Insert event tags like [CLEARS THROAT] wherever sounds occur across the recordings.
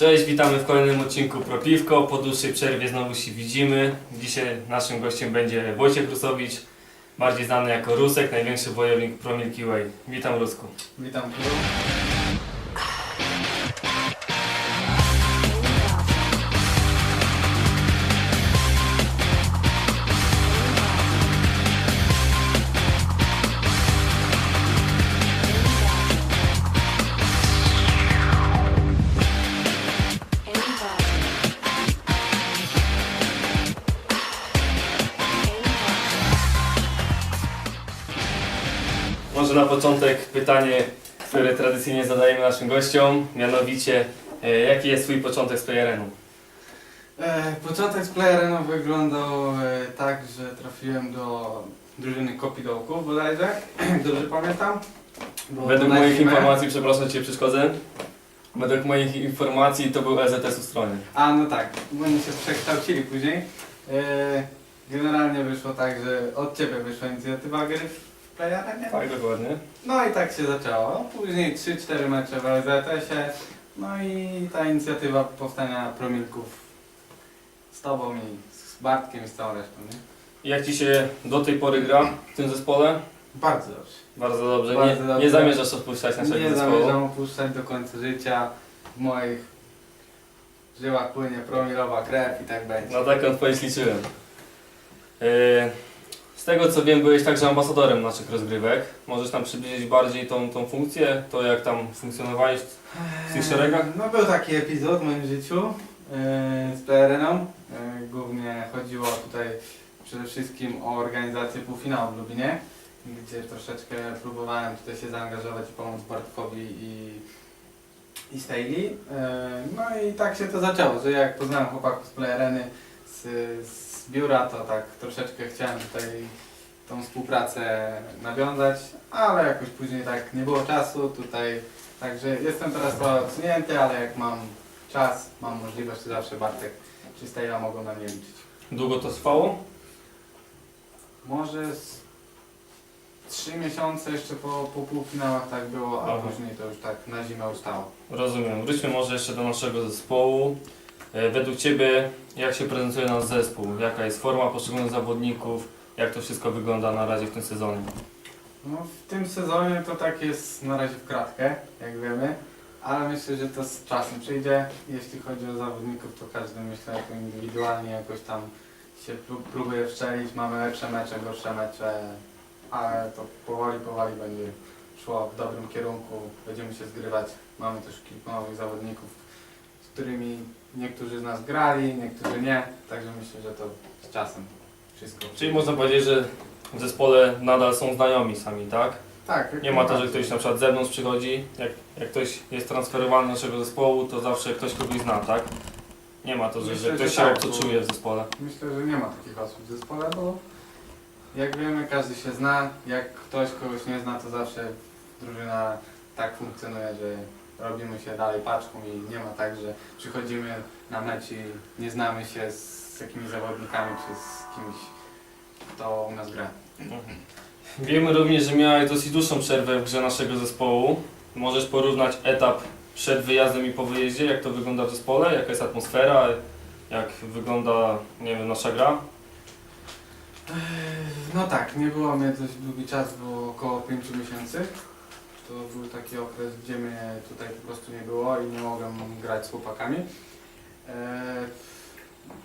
Cześć, witamy w kolejnym odcinku Propiwko. Po dłuższej przerwie znowu się widzimy. Dzisiaj naszym gościem będzie Wojciech Rusowicz, bardziej znany jako Rusek, największy wojownik Pro Milky Way. Witam Rusku. Witam Król. Może na początek pytanie, które tradycyjnie zadajemy naszym gościom, mianowicie e, jaki jest Twój początek z PRN-u? E, początek z playerem wyglądał e, tak, że trafiłem do drużyny Kopidołków bodajże, [CLEARS THROAT] dobrze pamiętam. Według moich informacji, przepraszam Cię przeszkodzę, według moich informacji to był LZS Ustronie. A no tak, oni się przekształcili później. Generalnie wyszło tak, że od Ciebie wyszła inicjatywa gry playerem, nie? Tak, dokładnie. No i tak się zaczęło. Później 3-4 mecze w LZS-ie. No i ta inicjatywa powstania promilków z Tobą i z Bartkiem i z całą resztą, nie? Jak Ci się do tej pory gra w tym zespole? Bardzo dobrze. Bardzo dobrze. Bardzo nie, dobrze. nie zamierzasz odpuszczać naszego Nie zespołu. zamierzam opuszczać do końca życia. W moich żyłach płynie promilowa krew i tak będzie. Na taką odpowiedź liczyłem. Yy, Z tego co wiem, byłeś także ambasadorem naszych rozgrywek. Możesz nam przybliżyć bardziej tą, tą funkcję, to jak tam funkcjonowałeś w tych szeregach? No był taki epizod w moim życiu yy, z PRN-ą. Yy, głównie chodziło tutaj przede wszystkim o organizację półfinału w Lubinie, gdzie troszeczkę próbowałem tutaj się zaangażować i pomóc Bartkowi i, i Staley. No i tak się to zaczęło, że jak poznałem chłopaków z PRN-y z, z biura, to tak troszeczkę chciałem tutaj tą współpracę nawiązać, ale jakoś później tak nie było czasu tutaj Także jestem teraz trochę odsunięty, ale jak mam czas, mam możliwość, to zawsze Bartek czy Stejla mogą na mnie liczyć. Długo to trwało? Może z trzy miesiące jeszcze po, po półfinałach tak było, a Aha. później to już tak na zimę ustało. Rozumiem. Wróćmy może jeszcze do naszego zespołu. E, Według Ciebie, jak się prezentuje nasz zespół? Jaka jest forma poszczególnych zawodników? Jak to wszystko wygląda na razie w tym sezonie? No, w tym sezonie to tak jest na razie w kratkę, jak wiemy, ale myślę, że to z czasem przyjdzie. Jeśli chodzi o zawodników, to każdy myślę indywidualnie jakoś tam się pró- próbuje wszczelić. Mamy lepsze mecze, gorsze mecze, ale to powoli, powoli będzie szło w dobrym kierunku. Będziemy się zgrywać. Mamy też kilku nowych zawodników, z którymi niektórzy z nas grali, niektórzy nie, także myślę, że to z czasem wszystko. Czyli można powiedzieć, że w zespole nadal są znajomi sami, tak? Tak. Nie ma to, że ktoś na przykład z zewnątrz przychodzi, jak, jak ktoś jest transferowany do naszego zespołu, to zawsze ktoś kogoś zna, tak? Nie ma to, że, że Myślę, ktoś że się tak, obco bo- czuje w zespole. Myślę, że nie ma takich osób w zespole, bo jak wiemy, każdy się zna. Jak ktoś kogoś nie zna, to zawsze drużyna tak funkcjonuje, że robimy się dalej paczką i nie ma tak, że przychodzimy na mecz i nie znamy się z jakimiś zawodnikami czy z kimś, kto u nas gra. Wiemy również, że miałeś dosyć dłuższą przerwę w grze naszego zespołu. Możesz porównać etap przed wyjazdem i po wyjeździe, jak to wygląda w zespole, jaka jest atmosfera, jak wygląda, nie wiem, nasza gra? No tak, nie było mnie dość długi czas, bo około 5 miesięcy. To był taki okres, gdzie mnie tutaj po prostu nie było i nie mogłem grać z chłopakami. E,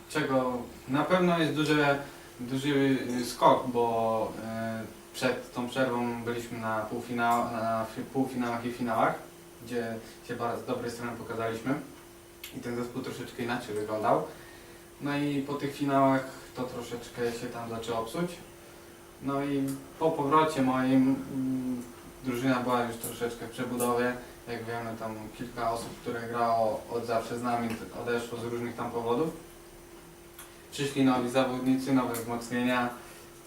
czego na pewno jest duży, duży skok, bo e, przed tą przerwą byliśmy na, półfinał, na fi- półfinałach i finałach, gdzie się bardzo z dobrej strony pokazaliśmy i ten zespół troszeczkę inaczej wyglądał. No i po tych finałach to troszeczkę się tam zaczęło psuć. No i po powrocie moim mm, drużyna była już troszeczkę w przebudowie. Jak wiemy, tam kilka osób, które grało od zawsze z nami, odeszło z różnych tam powodów. Przyszli nowi zawodnicy, nowe wzmocnienia.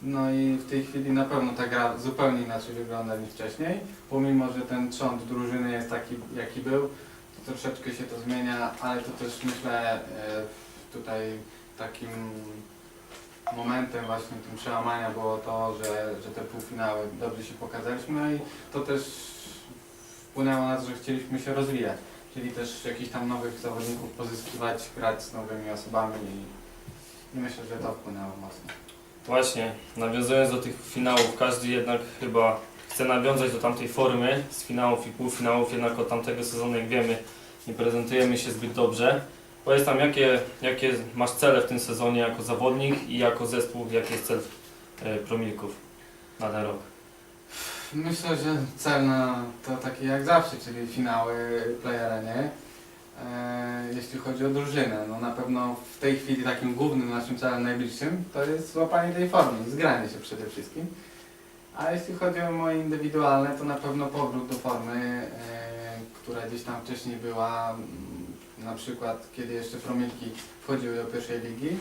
No i w tej chwili na pewno ta gra zupełnie inaczej wygląda niż wcześniej. Pomimo, że ten trząd drużyny jest taki, jaki był, to troszeczkę się to zmienia, ale to też myślę e, tutaj takim momentem właśnie tym przełamania było to, że, że te półfinały dobrze się pokazaliśmy no i to też wpłynęło na to, że chcieliśmy się rozwijać. czyli też jakichś tam nowych zawodników pozyskiwać, grać z nowymi osobami i, i myślę, że to wpłynęło mocno. Właśnie, nawiązując do tych finałów, każdy jednak chyba chce nawiązać do tamtej formy z finałów i półfinałów, jednak od tamtego sezonu, jak wiemy, nie prezentujemy się zbyt dobrze. Powiedz tam, jakie, jakie masz cele w tym sezonie jako zawodnik i jako zespół, jaki jest cel e, promilków na ten rok? Myślę, że cel na to taki jak zawsze, czyli finały playera, nie? E, jeśli chodzi o drużynę, no na pewno w tej chwili takim głównym naszym celem najbliższym to jest złapanie tej formy zgranie się przede wszystkim. A jeśli chodzi o moje indywidualne, to na pewno powrót do formy, e, która gdzieś tam wcześniej była, na przykład kiedy jeszcze promilki wchodziły do pierwszej ligi,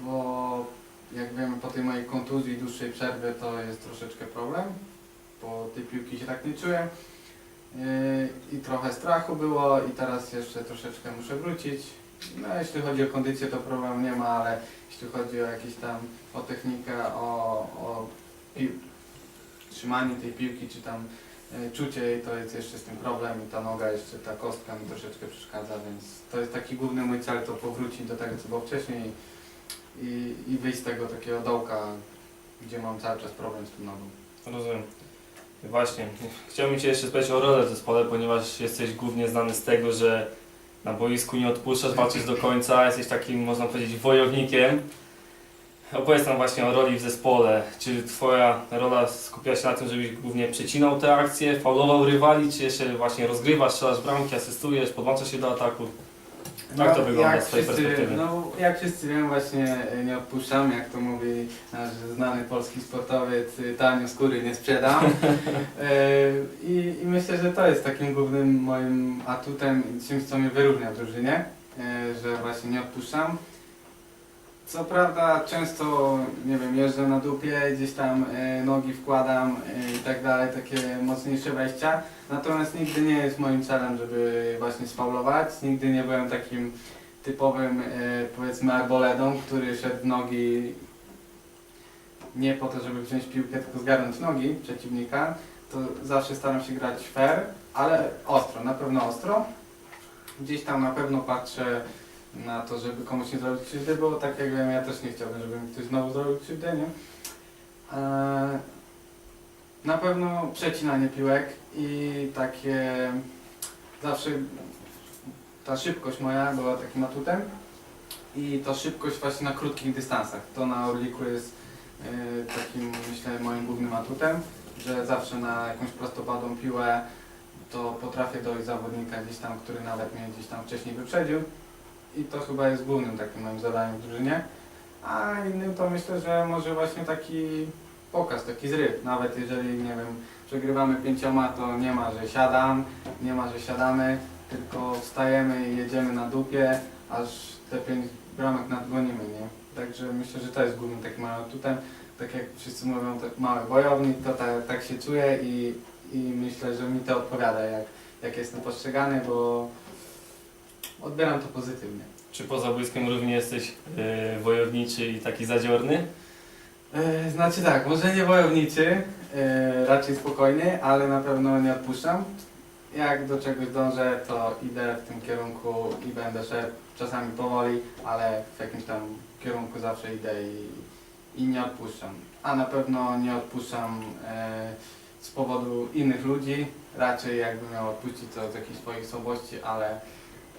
bo jak wiemy po tej mojej kontuzji dłuższej przerwy to jest troszeczkę problem, bo tej piłki się tak nie czuję. Yy, I trochę strachu było i teraz jeszcze troszeczkę muszę wrócić. No jeśli chodzi o kondycję to problemu nie ma, ale jeśli chodzi o jakieś tam o technikę, o, o trzymanie tej piłki czy tam czucie jej, to jest jeszcze z tym problem i ta noga jeszcze, ta kostka mi troszeczkę przeszkadza, więc to jest taki główny mój cel, to powrócić do tego co było wcześniej i, i wyjść z tego takiego dołka, gdzie mam cały czas problem z tą nogą. Rozumiem. Właśnie, chciałbym Cię jeszcze spytać o rolę w zespole, ponieważ jesteś głównie znany z tego, że na boisku nie odpuszczasz, walczysz do końca, jesteś takim, można powiedzieć, wojownikiem. Opowiedz nam właśnie o roli w zespole. Czy Twoja rola skupia się na tym, żebyś głównie przecinał te akcje, faulował rywali, czy jeszcze właśnie rozgrywasz, strzelasz bramki, asystujesz, podłączasz się do ataku? Jak to wygląda z Twojej perspektywy? No, jak wszyscy wiem, właśnie e, nie odpuszczam, jak to mówi nasz znany polski sportowiec, y, tanio skóry nie sprzedam. [LAUGHS] E, I, I myślę, że to jest takim głównym moim atutem i czymś, co mnie wyróżnia w drużynie, e, że właśnie nie odpuszczam. Co prawda często, nie wiem, jeżdżę na dupie, gdzieś tam e, nogi wkładam e, i tak dalej, takie mocniejsze wejścia. Natomiast nigdy nie jest moim celem, żeby właśnie spaulować. Nigdy nie byłem takim typowym, e, powiedzmy, arboledą, który szedł w nogi nie po to, żeby wziąć piłkę, tylko zgarnąć nogi przeciwnika. To zawsze staram się grać fair, ale ostro, na pewno ostro. Gdzieś tam na pewno patrzę na to, żeby komuś nie zrobić krzywdy, bo tak jak wiem, ja też nie chciałbym, żeby mi ktoś znowu zrobił krzywdę, nie? Eee, na pewno przecinanie piłek i takie zawsze ta szybkość moja była takim atutem i ta szybkość właśnie na krótkich dystansach. To na Orliku jest e, takim myślę moim głównym atutem, że zawsze na jakąś prostopadłą piłę to potrafię dojść zawodnika gdzieś tam, który nawet mnie gdzieś tam wcześniej wyprzedził i to chyba jest głównym takim moim zadaniem w drużynie. A innym to myślę, że może właśnie taki pokaz, taki zryw. Nawet jeżeli, nie wiem, przegrywamy pięcioma, to nie ma, że siadam, nie ma, że siadamy, tylko wstajemy i jedziemy na dupie, aż te pięć bramek nadgonimy, nie? Także myślę, że to jest głównym takim atutem. Tak jak wszyscy mówią, tak mały wojownik, to tak, tak się czuję i, i myślę, że mi to odpowiada, jak, jak jestem postrzegany, bo odbieram to pozytywnie. Czy poza błyskiem również jesteś e, wojowniczy i taki zadziorny? E, Znaczy tak, może nie wojowniczy, e, raczej spokojny, ale na pewno nie odpuszczam. Jak do czegoś dążę, to idę w tym kierunku i będę szedł czasami powoli, ale w jakimś tam kierunku zawsze idę i, i nie odpuszczam. A na pewno nie odpuszczam e, z powodu innych ludzi, raczej jakbym miał odpuścić to z jakichś swoich słabości, ale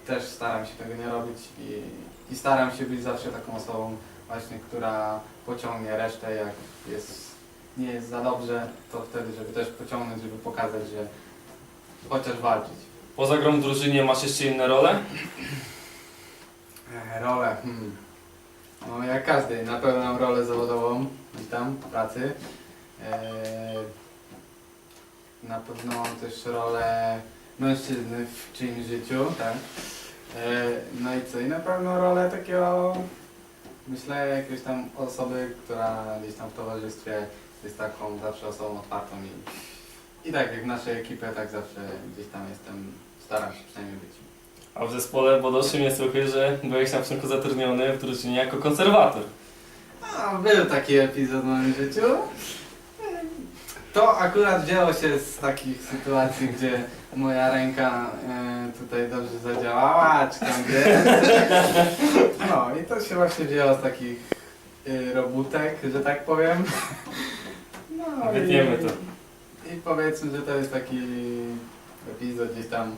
też staram się tego nie robić i, i staram się być zawsze taką osobą właśnie, która pociągnie resztę, jak jest, nie jest za dobrze, to wtedy, żeby też pociągnąć, żeby pokazać, że chociaż walczyć. Poza grą w drużynie masz jeszcze inne role? E, rolę, hmm. No jak każdy, na pewno mam rolę zawodową, gdzieś tam w pracy. E, na pewno mam też rolę mężczyzny w czyimś życiu, tak. E, no i co, i na pewno rolę takiego, myślę, jakiejś tam osoby, która gdzieś tam w towarzystwie jest taką zawsze osobą otwartą i, i tak jak w naszej ekipie, tak zawsze gdzieś tam jestem, staram się przynajmniej być. A w zespole Bodoszy mnie słuchy, że byłeś na początku zatrudniony w drużynie jako konserwator. A, był taki epizod w moim życiu. To akurat wzięło się z takich sytuacji, gdzie moja ręka e, tutaj dobrze zadziałała, czy tam wie. No i to się właśnie wzięło z takich e, robótek, że tak powiem. No Wytniemy i, to. I powiedzmy, że to jest taki epizod gdzieś tam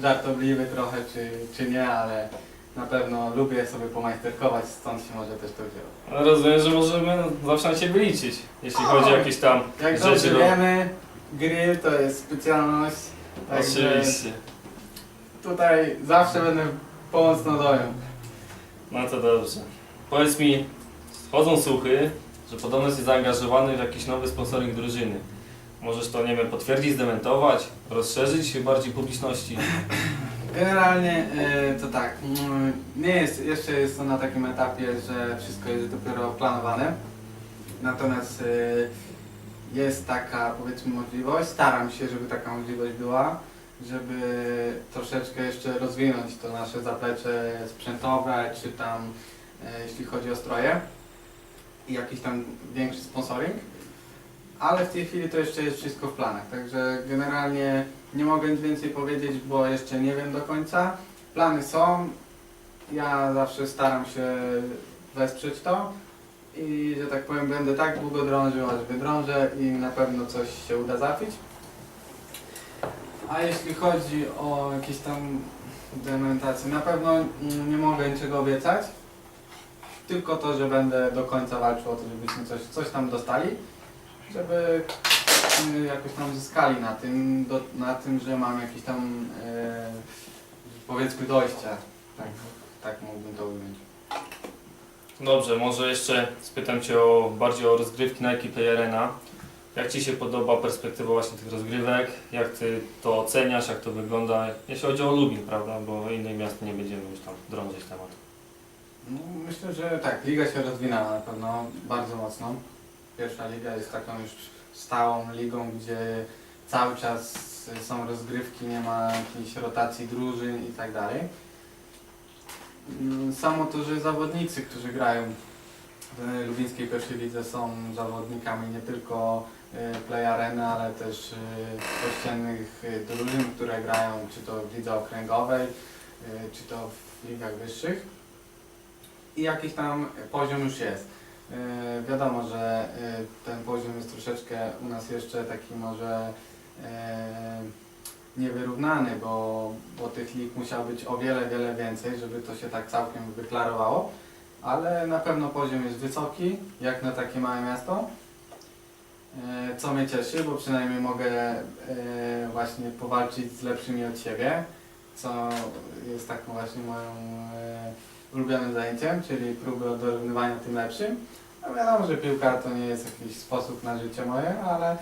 żartobliwy trochę, czy, czy nie, ale na pewno lubię sobie pomajsterkować, stąd się może też to wzięło. Rozumiem, że możemy zawsze na Ciebie liczyć, jeśli chodzi o jakieś tam Jak rzeczy dobrze do... wiemy, grill to jest specjalność, także Oczywiście. tutaj zawsze będę pomocną dolią. No to dobrze. Powiedz mi, chodzą słuchy, że podobno jesteś zaangażowany w jakiś nowy sponsoring drużyny. Możesz to, nie wiem, potwierdzić, zdementować, rozszerzyć się bardziej publiczności. [LAUGHS] Generalnie e, to tak, mm, nie jest, jeszcze jest to na takim etapie, że wszystko jest dopiero planowane. Natomiast e, jest taka powiedzmy możliwość, staram się, żeby taka możliwość była, żeby troszeczkę jeszcze rozwinąć to nasze zaplecze sprzętowe, czy tam e, jeśli chodzi o stroje i jakiś tam większy sponsoring. Ale w tej chwili to jeszcze jest wszystko w planach, także generalnie nie mogę nic więcej powiedzieć, bo jeszcze nie wiem do końca. Plany są. Ja zawsze staram się wesprzeć to i że tak powiem będę tak długo drążył, aż wydrążę i na pewno coś się uda zapić. A jeśli chodzi o jakieś tam dementacje, na pewno nie mogę niczego obiecać. Tylko to, że będę do końca walczył o to, żebyśmy coś, coś tam dostali, żeby jakoś tam zyskali na tym, do, na tym, że mam jakieś tam e, powiedzmy dojście. Tak, tak mógłbym to ująć. Dobrze, może jeszcze spytam Cię o, bardziej o rozgrywki Nike Play Arena. Jak Ci się podoba perspektywa właśnie tych rozgrywek? Jak Ty to oceniasz? Jak to wygląda? Jeśli chodzi o Lubin, prawda? Bo innych miast nie będziemy już tam drążyć tematu. No, myślę, że tak, liga się rozwinęła na pewno bardzo mocno. Pierwsza liga jest taką już stałą ligą, gdzie cały czas są rozgrywki, nie ma jakiejś rotacji drużyn i tak dalej. Samo to, że zawodnicy, którzy grają w lubińskiej pierwszej lidze są zawodnikami nie tylko e, Play Areny, ale też e, ościennych e, drużyn, które grają czy to w lidze okręgowej, czy to w ligach wyższych i jakiś tam poziom już jest. E, wiadomo, że e, ten poziom jest troszeczkę u nas jeszcze taki może e, niewyrównany, bo, bo tych lig musiało być o wiele, wiele więcej, żeby to się tak całkiem wyklarowało, ale na pewno poziom jest wysoki, jak na takie małe miasto. Co mnie cieszy, bo przynajmniej mogę właśnie powalczyć z lepszymi od siebie, co jest taką właśnie moją ulubionym zajęciem, czyli próby odrównywania tym lepszym. No wiadomo, że piłka to nie jest jakiś sposób na życie moje, ale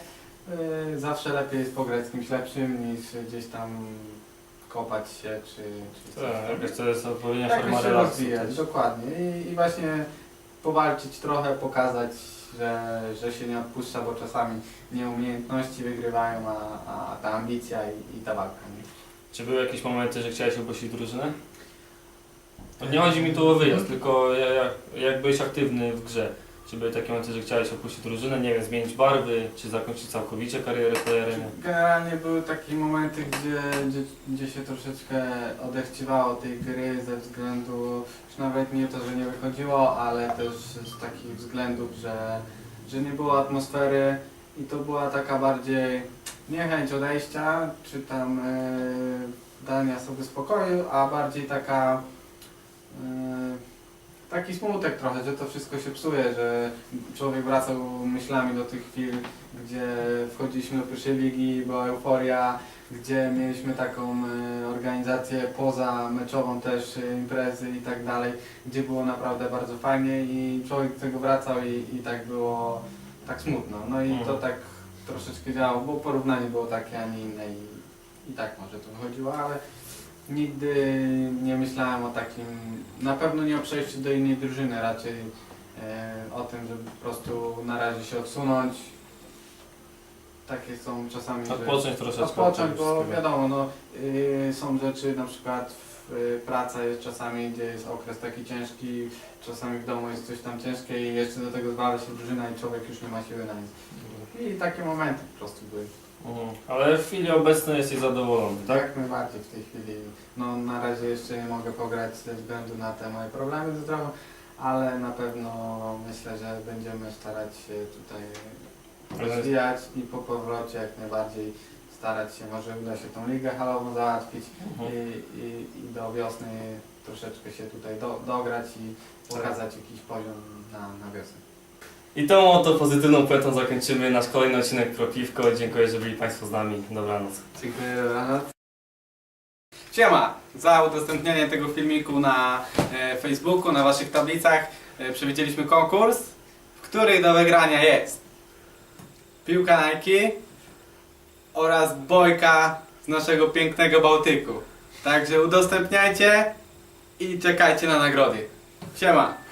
y, zawsze lepiej jest pograć z kimś lepszym niż gdzieś tam kopać się czy, czy coś. Tak, jakaś to jest odpowiednia Jakoś forma się rozwijać, też. dokładnie. I, I właśnie powalczyć trochę, pokazać, że, że się nie odpuszcza, bo czasami nieumiejętności wygrywają, a, a ta ambicja i, i ta walka. Nie? Czy były jakieś momenty, że chciałeś opuścić drużynę? No nie chodzi mi tu o wyjazd, tylko ja- jak, jak byłeś aktywny w grze. Czy były takie momenty, że chciałeś opuścić drużynę, nie wiem, zmienić barwy, czy zakończyć całkowicie karierę playerem? Generalnie były takie momenty, gdzie, gdzie, gdzie się troszeczkę odechciwało tej gry ze względu, już nawet nie to, że nie wychodziło, ale też z takich względów, że, że nie było atmosfery i to była taka bardziej niechęć odejścia, czy tam e, dania sobie spokoju, a bardziej taka taki smutek trochę, że to wszystko się psuje, że człowiek wracał myślami do tych chwil, gdzie wchodziliśmy do pierwszej ligi, była euforia, gdzie mieliśmy taką e, organizację poza meczową też, e, imprezy i tak dalej, gdzie było naprawdę bardzo fajnie i człowiek do tego wracał i, i tak było tak smutno. No i to Mhm. tak troszeczkę działo, bo porównanie było takie, a nie inne i, i tak może to wychodziło, ale nigdy nie myślałem o takim, na pewno nie o przejściu do innej drużyny, raczej e, o tym, żeby po prostu na razie się odsunąć. Takie są czasami, że Odpocząć troszeczkę. od odpocząć, tego bo wszystkiego. wiadomo, no, y, są rzeczy na przykład w, y, praca jest czasami, gdzie jest okres taki ciężki, czasami w domu jest coś tam ciężkie i jeszcze do tego zwala się drużyna i człowiek już nie ma siły na nic. I takie momenty po prostu były. Mhm. Ale w chwili obecnej jesteś zadowolony, tak? Jak najbardziej w tej chwili. No na razie jeszcze nie mogę pograć ze względu na te moje problemy ze zdrowiem, ale na pewno myślę, że będziemy starać się tutaj rozwijać i po powrocie jak najbardziej starać się, może uda się tą ligę halową załatwić Mhm. i, i, i do wiosny troszeczkę się tutaj do, dograć i pokazać jakiś poziom na, na. I tą oto pozytywną płytą zakończymy nasz kolejny odcinek Pro Piwko. Dziękuję, że byli Państwo z nami. Dobranoc. Dziękuję, dobranoc. Siema! Za udostępnienie tego filmiku na e, Facebooku, na Waszych tablicach e, przewidzieliśmy konkurs, w której do wygrania jest piłka Nike oraz bojka z naszego pięknego Bałtyku. Także udostępniajcie i czekajcie na nagrody. Siema!